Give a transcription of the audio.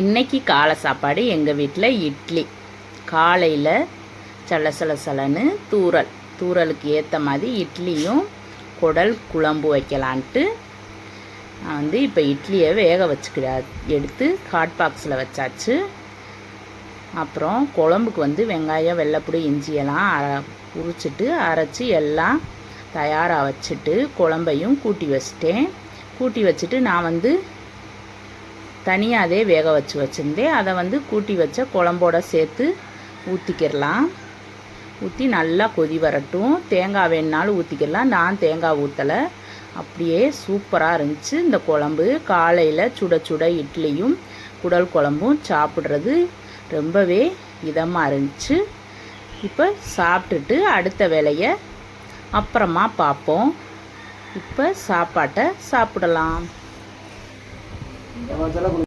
இன்னைக்கு காலை சாப்பாடு எங்கள் வீட்டில் இட்லி. காலையில் சல சல சலன்னு தூறல். தூறலுக்கு ஏற்ற மாதிரி இட்லியும் குடல் குழம்பு வைக்கலான்ட்டு நான் வந்து இப்போ இட்லியை வேக வச்சுக்கிட எடுத்து ஹாட் பாக்ஸில் வச்சாச்சு. அப்புறம் குழம்புக்கு வந்து வெங்காயம் வெள்ளைப்பூடி இஞ்சியெல்லாம் அர உரிச்சிட்டு அரைச்சி எல்லாம் தயாராக வச்சுட்டு குழம்பையும் கூட்டி வச்சிட்டேன். கூட்டி வச்சுட்டு நான் வந்து தனியாகவே வேக வச்சு வச்சுருந்தேன். அதை வந்து கூட்டி வச்ச குழம்போட சேர்த்து ஊற்றிக்கிடலாம் ஊற்றி நல்லா கொதி வரட்டும். தேங்காய் வேணுனாலும் ஊற்றிக்கிடலாம் நான் தேங்காய் ஊற்றலை அப்படியே சூப்பராக இருந்துச்சு இந்த குழம்பு. காலையில் சுட சுட இட்லியும் குடல் குழம்பும் சாப்பிட்றது ரொம்பவே இதமாக இருந்துச்சு. இப்போ சாப்பிட்டுட்டு அடுத்த வேலையை அப்புறமா பார்ப்போம். இப்போ சாப்பாட்டை சாப்பிடலாம். Yang 不